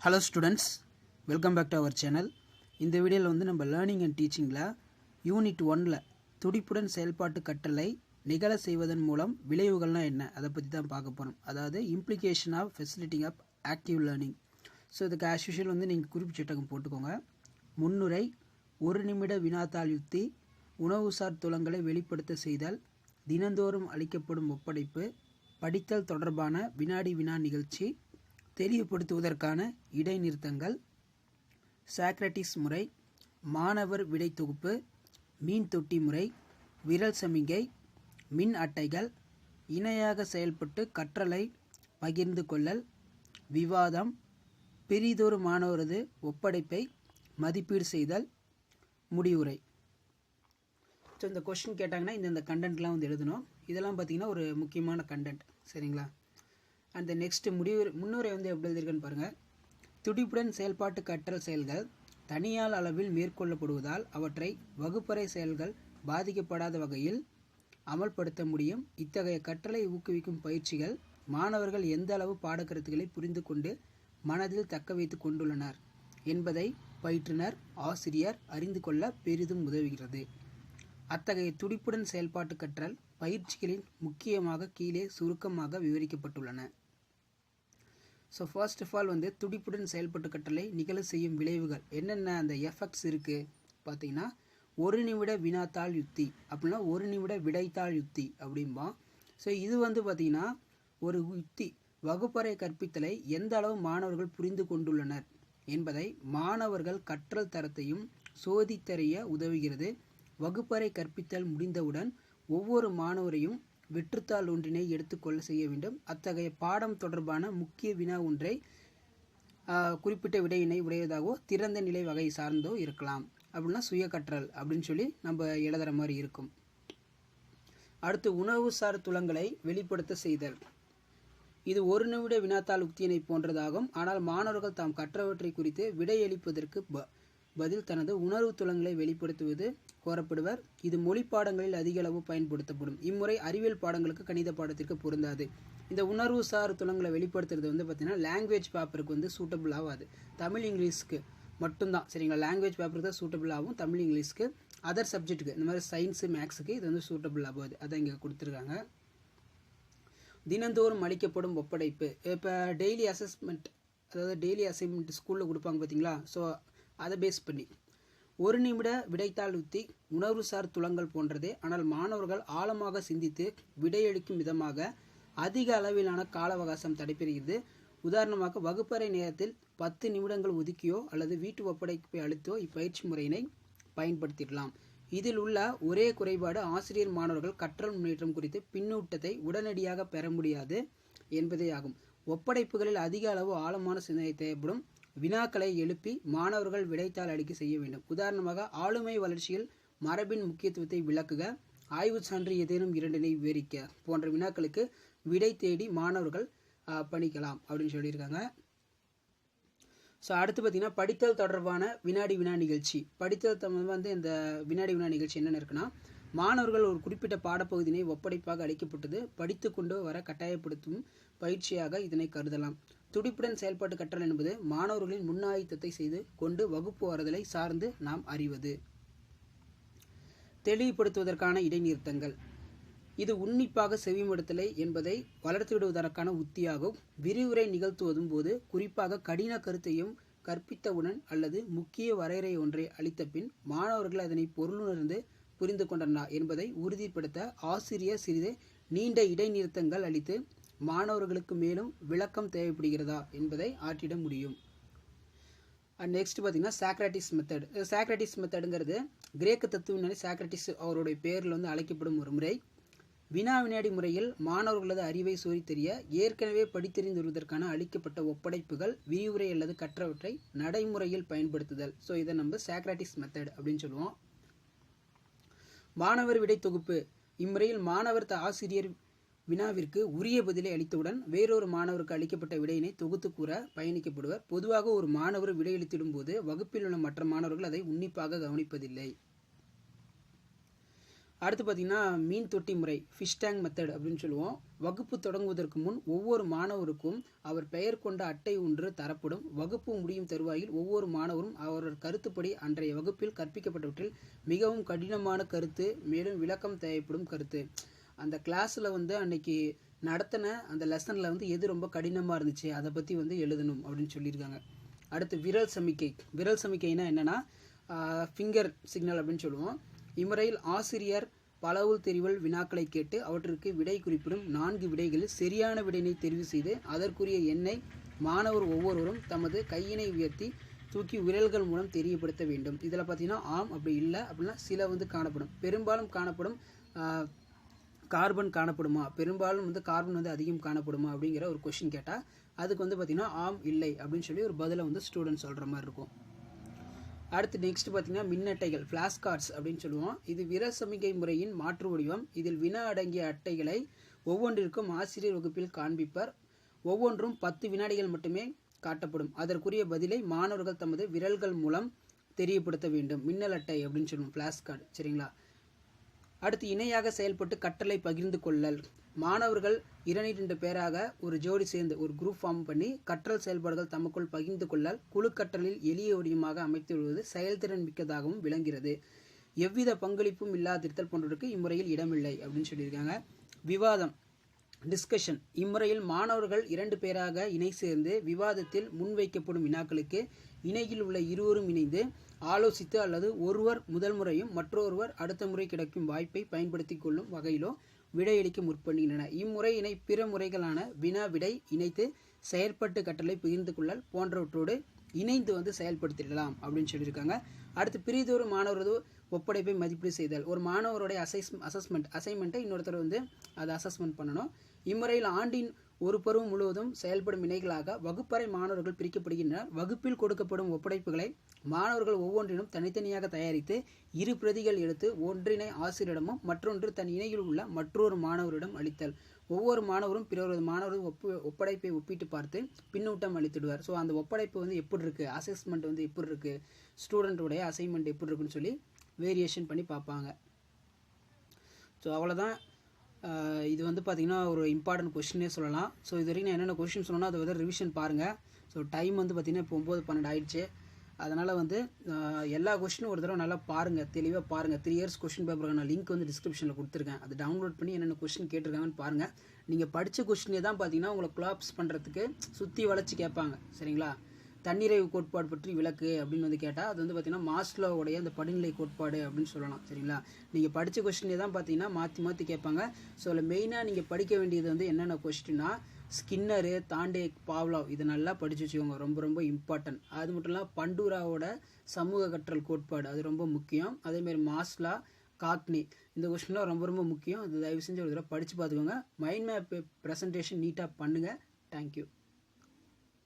Hello students welcome back to our channel இந்த வீடியோவில் வந்து நம்ம லேர்னிங் அண்ட் டீச்சிங்கில் யூனிட் ஒனில் துடிப்புடன் செயல்பாட்டு கட்டளை நிகழ செய்வதன் மூலம் விளைவுகள்னால் என்ன? அதை பற்றி தான் பார்க்க போகிறோம் அதாவது implication of facilitating of active learning so இதுக்கு ஆஸ் யூஷுவல் வந்து நீங்கள் குறிப்பிச்சட்டகம் போட்டுக்கோங்க. முன்னுரை ஒரு நிமிட வினாத்தாள் யுக்தி உணவுசார் துலங்களை வெளிப்படுத்த செய்தல் தினந்தோறும் அளிக்கப்படும் ஒப்படைப்பு படித்தல் தொடர்பான வினாடி வினா நிகழ்ச்சி தெளிவுபடுத்துவதற்கான இடைநிறுத்தங்கள். சாக்ரட்டிஸ் முறை மாணவர் விடை தொகுப்பு மீன் தொட்டி முறை விரல் சமிகை மின் அட்டைகள் இணையாக செயல்பட்டு கற்றலை பகிர்ந்து கொள்ளல் விவாதம் பிரிதொரு மாணவரது ஒப்படைப்பை மதிப்பீடு செய்தல் முடிவுரை. ஸோ இந்த கொஷின் கேட்டாங்கன்னா இந்த இந்த கண்டென்ட்லாம் வந்து எழுதணும். இதெல்லாம் பார்த்தீங்கன்னா ஒரு முக்கியமான கண்டென்ட் சரிங்களா? அந்த நெக்ஸ்ட் முடிவு முன்னுரை வந்து எப்படி எழுதியிருக்குன்னு பாருங்கள் துடிப்புடன் செயல்பாட்டு கற்றல் செயல்கள் தனியால் அளவில் மேற்கொள்ளப்படுவதால் அவற்றை வகுப்பறை செயல்கள் பாதிக்கப்படாத வகையில் அமல்படுத்த முடியும். இத்தகைய கற்றலை ஊக்குவிக்கும் பயிற்சிகள் மாணவர்கள் எந்த அளவு பாடக்கருத்துக்களை புரிந்து கொண்டு மனதில் தக்க வைத்து கொண்டுள்ளனர் என்பதை பயிற்றுனர் ஆசிரியர் அறிந்து கொள்ள பெரிதும் உதவுகிறது. அத்தகைய துடிப்புடன் செயல்பாட்டு கற்றல் பயிற்சிகளின் முக்கியமாக கீழே சுருக்கமாக விவரிக்கப்பட்டுள்ளன. ஸோ ஃபர்ஸ்ட் ஆஃப் ஆல் வந்து துடிப்புடன் செயல்பட்டு கற்றலை நிகழ செய்யும் விளைவுகள். என்னென்ன அந்த எஃபெக்ட்ஸ் இருக்குது பார்த்தீங்கன்னா ஒரு நிமிட வினாத்தாள் யுக்தி. அப்படின்னா ஒரு நிமிட விடைத்தாள் யுக்தி அப்படிம்போம் ஸோ இது வந்து பார்த்திங்கன்னா ஒரு யுக்தி வகுப்பறை கற்பித்தலை எந்த அளவு மாணவர்கள் புரிந்து கொண்டுள்ளனர் என்பதை மாணவர்கள் கற்றல் தரத்தையும் சோதித்தறிய உதவுகிறது. வகுப்பறை கற்பித்தல் முடிந்தவுடன் ஒவ்வொரு மாணவரையும் வெற்றுத்தாள் ஒன்றினை எடுத்துக்கொள்ள செய்ய வேண்டும். அத்தகைய பாடம் தொடர்பான முக்கிய வினா ஒன்றை குறிப்பிட்ட விடையினை உடையதாகவோ திறந்த நிலை வகை சார்ந்தோ இருக்கலாம். அப்படின்னா சுய கற்றல் அப்படின்னு சொல்லி நம்ம எழுதுகிற மாதிரி இருக்கும். அடுத்து உணவுசார் துளங்களை வெளிப்படுத்த செய்தல். இது ஒரு நிமிட வினாத்தாள் உக்தியினை போன்றதாகும். ஆனால் மாணவர்கள் தாம் கற்றவற்றை குறித்து விடையளிப்பதற்கு ப பதில் தனது உணர்வு துலங்களை வெளிப்படுத்துவது கோரப்படுவர். இது மொழி பாடங்களில் அதிகளவு பயன்படுத்தப்படும். இம்முறை அறிவியல் பாடங்களுக்கு கணித பாடத்திற்கு பொருந்தாது. இந்த உணர்வு சார் துலங்களை வெளிப்படுத்துறது வந்து பார்த்திங்கன்னா லாங்குவேஜ் பேப்பருக்கு வந்து சூட்டபிள் ஆகாது. தமிழ் இங்கிலீஷ்க்கு மட்டும்தான். சரிங்களா? லாங்குவேஜ் பேப்பருக்கு தான் சூட்டபிள் ஆகும். தமிழ் இங்கிலீஷ்க்கு அதர் சப்ஜெக்ட்டுக்கு இந்த மாதிரி சயின்ஸு மேக்ஸுக்கு இது வந்து சூட்டபிள் ஆகாது. அதை இங்கே கொடுத்துருக்காங்க. தினந்தோறும் அளிக்கப்படும் ஒப்படைப்பு. இப்போ டெய்லி அசஸ்மெண்ட் அதாவது டெய்லி அசைன்மெண்ட் ஸ்கூலில் கொடுப்பாங்க பார்த்தீங்களா ஸோ அதை பேஸ் பண்ணி. ஒரு நிமிட விடைத்தாள் உத்தி உணர்வுசார் துளங்கள் போன்றதே. ஆனால் மாணவர்கள் ஆழமாக சிந்தித்து விடையளிக்கும் விதமாக அதிக அளவிலான கால அவகாசம் தடைபெறுகிறது. உதாரணமாக வகுப்பறை நேரத்தில் பத்து நிமிடங்கள் ஒதுக்கியோ அல்லது வீட்டு ஒப்படைப்பை அளித்தோ இப்பயிற்சி முறையினை பயன்படுத்திடலாம். இதில் உள்ள ஒரே குறைபாடு ஆசிரியர் மாணவர்கள் கற்றல் முன்னேற்றம் குறித்து பின்னூட்டத்தை உடனடியாக பெற முடியாது என்பதே ஆகும். ஒப்படைப்புகளில் அதிக அளவு ஆழமான சிந்தனை தேவைப்படும். வினாக்களை எழுப்பி மாணவர்கள் விடைத்தாள் அளிக்க செய்ய வேண்டும். உதாரணமாக ஆளுமை வளர்ச்சியில் மரபின் முக்கியத்துவத்தை விளக்குக ஆய்வு சான்று ஏதேனும் இரண்டினை விவரிக்க போன்ற வினாக்களுக்கு விடை தேடி மாணவர்கள் பணிக்கலாம் அப்படின்னு சொல்லியிருக்காங்க. ஸோ அடுத்து பார்த்திங்கன்னா படித்தல் தொடர்பான வினாடி வினா நிகழ்ச்சி. படித்தல் சம்பந்தமாக வந்து இந்த வினாடி வினா நிகழ்ச்சி என்னென்ன இருக்குன்னா மாணவர்கள் ஒரு குறிப்பிட்ட பாடப்பகுதியினை ஒப்படைப்பாக அளிக்கப்பட்டது படித்து கொண்டு வர கட்டாயப்படுத்தும் பயிற்சியாக இதனை கருதலாம். துடிப்புடன் செயல்பாட்டு கற்றல் என்பது மாணவர்களின் முன்னாயத்தத்தை செய்து கொண்டு வகுப்பு வருதலை சார்ந்து நாம் அறிவது. தெளிவுபடுத்துவதற்கான இடைநிறுத்தங்கள். இது உன்னிப்பாக செவிமடுத்தலை என்பதை வளர்த்துவிடுவதற்கான உத்தியாகும். விரிவுரை நிகழ்த்துவதும் போது குறிப்பாக கடின கருத்தையும் கற்பித்தவுடன் அல்லது முக்கிய வரையறை ஒன்றை அளித்த பின் மாணவர்கள் அதனை பொருளுணர்ந்து புரிந்து கொண்டனா என்பதை உறுதிப்படுத்த ஆசிரியர் சிறிது நீண்ட இடைநிறுத்தங்கள் அளித்து மாணவர்களுக்கு மேலும் விளக்கம் தேவைப்படுகிறதா என்பதை ஆற்றிட முடியும். அண்ட் நெக்ஸ்ட் பார்த்தீங்கன்னா சாக்ராட்டிஸ் மெத்தட் சாக்ராட்டிஸ் மெத்தடுங்கிறது கிரேக்க தத்துவ சாக்ராட்டிஸ் அவருடைய பேரில் வந்து அழைக்கப்படும் ஒரு முறை. வினா வினாடி முறையில் மாணவர்களது அறிவை தெரிய ஏற்கனவே படித்தெறிந்து வருவதற்கான அளிக்கப்பட்ட ஒப்படைப்புகள் விரிவுரை அல்லது கற்றவற்றை நடைமுறையில் பயன்படுத்துதல். ஸோ இதை நம்ம சாக்ராட்டிஸ் மெத்தட் அப்படின்னு சொல்லுவோம். மாணவர் விடை தொகுப்பு. இம்முறையில் மாணவர் ஆசிரியர் வினாவிற்கு உரிய பதிலை அளித்தவுடன் வேறொரு மாணவருக்கு அளிக்கப்பட்ட விடையினை தொகுத்து கூற பயணிக்கப்படுவர். பொதுவாக ஒரு மாணவர் விடையளித்திடும் போது வகுப்பில் உள்ள மற்ற மாணவர்கள் அதை உன்னிப்பாக கவனிப்பதில்லை. அடுத்து பார்த்தீங்கன்னா மீன் தொட்டி முறை ஃபிஷ் டேங்க் மெத்தட் அப்படின்னு சொல்லுவோம். வகுப்பு தொடங்குவதற்கு முன் ஒவ்வொரு மாணவருக்கும் அவர் பெயர் கொண்ட அட்டை ஒன்று தரப்படும். வகுப்பு முடியும் தருவாயில் ஒவ்வொரு மாணவரும் அவரவர் கருத்துப்படி அன்றைய வகுப்பில் கற்பிக்கப்பட்டவற்றில் மிகவும் கடினமான கருத்து மேலும் விளக்கம் தேவைப்படும் கருத்து. அந்த கிளாஸில் வந்து அன்னைக்கு நடத்தின அந்த லெசனில் வந்து எது ரொம்ப கடினமாக இருந்துச்சு அதை பற்றி வந்து எழுதணும் அப்படின்னு சொல்லியிருக்காங்க. அடுத்து விரல் சமிக்கை. விரல் சமிக்கைனா என்னென்னா ஃபிங்கர் சிக்னல் அப்படின்னு சொல்லுவோம். இம்முறையில் ஆசிரியர் பலவுள் தெரிவல் வினாக்களை கேட்டு அவற்றிற்கு விடை குறிப்பிடும் நான்கு விடைகளில் சரியான விடையினை தெரிவு செய்து அதற்குரிய எண்ணை மாணவர் ஒவ்வொருவரும் தமது கையினை உயர்த்தி தூக்கி விரல்கள் மூலம் தெரியப்படுத்த வேண்டும். இதில் பார்த்தீங்கன்னா ஆம் அப்படி இல்லை அப்படின்னா சில வந்து காணப்படும். பெரும்பாலும் காணப்படும் கார்பன் காணப்படுமா? பெரும்பாலும் வந்து கார்பன் வந்து அதிகம் காணப்படுமா? அப்படிங்கிற ஒரு கொஷின் கேட்டால் அதுக்கு வந்து பார்த்திங்கன்னா ஆம் இல்லை அப்படின்னு சொல்லி ஒரு பதிலை வந்து ஸ்டூடெண்ட் சொல்கிற மாதிரி இருக்கும். அடுத்து நெக்ஸ்ட் பார்த்தீங்கன்னா மின்னட்டைகள் ஃப்ளாஷ் கார்ட்ஸ் அப்படின்னு சொல்லுவோம். இது விர சமிகை முறையின் மாற்று வடிவம். இதில் வினா அடங்கிய அட்டைகளை ஒவ்வொன்றிற்கும் ஆசிரியர் வகுப்பில் காண்பிப்பர். ஒவ்வொன்றும் பத்து வினாடிகள் மட்டுமே காட்டப்படும். அதற்குரிய பதிலை மாணவர்கள் தமது விரல்கள் மூலம் தெரியப்படுத்த வேண்டும். மின்னல் அட்டை அப்படின்னு சொல்லுவோம் ஃப்ளாஷ் கார்டு சரிங்களா? அடுத்து இணையாக செயல்பட்டு கற்றலை பகிர்ந்து கொள்ளல். மாணவர்கள் இரண்டு பேராக ஒரு ஜோடி சேர்ந்து ஒரு குரூப் ஃபார்ம் பண்ணி கற்றல் செயல்பாடுகள் தமக்குள் பகிர்ந்து கொள்ளல் குழு கற்றலில் எளிய வடிவமாக அமைத்து விடுவது செயல்திறன் மிக்கதாகவும் விளங்குகிறது. எவ்வித பங்களிப்பும் இல்லாதிருத்தல் போன்றவருக்கு இம்முறையில் இடமில்லை அப்படின்னு சொல்லியிருக்காங்க. விவாதம். டிஸ்கஷன் இம்முறையில் மாணவர்கள் இரண்டு பேராக இணை சேர்ந்து விவாதத்தில் முன்வைக்கப்படும் வினாக்களுக்கு இணையில் உள்ள இருவரும் இணைந்து ஆலோசித்து அல்லது ஒருவர் முதல் முறையும் மற்றொருவர் அடுத்த முறை கிடைக்கும் வாய்ப்பை பயன்படுத்தி கொள்ளும் வகையிலோ விடையளிக்க முற்படுகின்றன. இம்முறையினை பிற முறைகளான வினா விடை இணைத்து செயற்பட்டு கட்டளை பகிர்ந்து கொள்ளல் போன்றவற்றோடு இணைந்து வந்து செயல்படுத்திடலாம் அப்படின்னு சொல்லியிருக்காங்க. அடுத்து பிரிதொரு மாணவரது ஒப்படைப்பை மதிப்பீடு செய்தல். ஒரு மாணவருடைய அசைஸ் அசஸ்மெண்ட் அசைன்மெண்ட்டை இன்னொருத்தர் வந்து அதை அசஸ்மெண்ட் பண்ணணும். இம்முறையில் ஆண்டின் ஒரு பருவம் முழுவதும் செயல்படும் இணைகளாக வகுப்பறை மாணவர்கள் பிரிக்கப்படுகின்றனர். வகுப்பில் கொடுக்கப்படும் ஒப்படைப்புகளை மாணவர்கள் ஒவ்வொன்றினும் தனித்தனியாக தயாரித்து இரு பிரதிகள் எடுத்து ஒன்றினை ஆசிரியரிடமும் மற்றொன்று தன் இணையில் உள்ள மற்றொரு மாணவரிடம் அளித்தல். ஒவ்வொரு மாணவரும் பிறரது மாணவரும் ஒப்பு ஒப்படைப்பை ஒப்பிட்டு பார்த்து பின்னூட்டம் அளித்துடுவார். ஸோ அந்த ஒப்படைப்பு வந்து எப்படி இருக்குது அசஸ்மெண்ட் வந்து எப்படி இருக்குது ஸ்டூடெண்ட்டுடைய அசைன்மெண்ட் எப்படி இருக்குன்னு சொல்லி வேரியேஷன் பண்ணி பார்ப்பாங்க. ஸோ அவ்வளோதான் இது வந்து பார்த்திங்கன்னா ஒரு இம்பார்ட்டன்ட் கொஷினே சொல்லலாம். ஸோ இது வரைக்கும் நான் என்னென்ன கொஷின் சொன்னோன்னா அதை வந்து ரிவிஷன் பாருங்கள் ஸோ டைம் வந்து பார்த்திங்கன்னா இப்போ ஒம்பது பன்னெண்டு ஆயிடுச்சு. அதனால் வந்து எல்லா கொஷினும் ஒரு தடவை நல்லா பாருங்கள் தெளிவாக பாருங்கள் த்ரீ இயர்ஸ் கொஷின் பேப்பருக்கான லிங்க் வந்து டிஸ்கிரிப்ஷனில் கொடுத்துருக்கேன். அது டவுன்லோட் பண்ணி என்னென்ன கொஷின் கேட்டிருக்காங்கன்னு பாருங்கள் நீங்கள் படித்த கொஷினே தான் பார்த்தீங்கன்னா உங்களை க்ளாப்ஸ் பண்ணுறதுக்கு சுற்றி வளைச்சி கேட்பாங்க. சரிங்களா? தன்னிறைவு கோட்பாடு பற்றி விளக்கு அப்படின்னு வந்து கேட்டால் அது வந்து பார்த்தீங்கன்னா மாஸ்லோவுடைய அந்த படிநிலை கோட்பாடு அப்படின்னு சொல்லலாம் சரிங்களா? நீங்கள் படித்த கொஸ்டினே தான் பார்த்தீங்கன்னா மாற்றி மாற்றி கேட்பாங்க. ஸோ அதில் மெயினாக நீங்கள் படிக்க வேண்டியது வந்து என்னென்ன கொஸ்டின்னா ஸ்கின்னரு தாண்டே பாவ்லாவ் இது நல்லா படித்து வச்சுக்கோங்க. ரொம்ப ரொம்ப இம்பார்ட்டன்ட் அது மட்டும் இல்லாமல் பண்டூராவோட சமூக கற்றல் கோட்பாடு அது ரொம்ப முக்கியம். அதேமாரி மாஸ்லா காக்னி இந்த கொஸ்டின்லாம் ரொம்ப ரொம்ப முக்கியம். அது தயவு செஞ்சு ஒரு தடவை படித்து பார்த்துக்கோங்க. மைண்ட் மேப் ப்ரெசன்டேஷன் நீட்டாக பண்ணுங்கள் தேங்க்யூ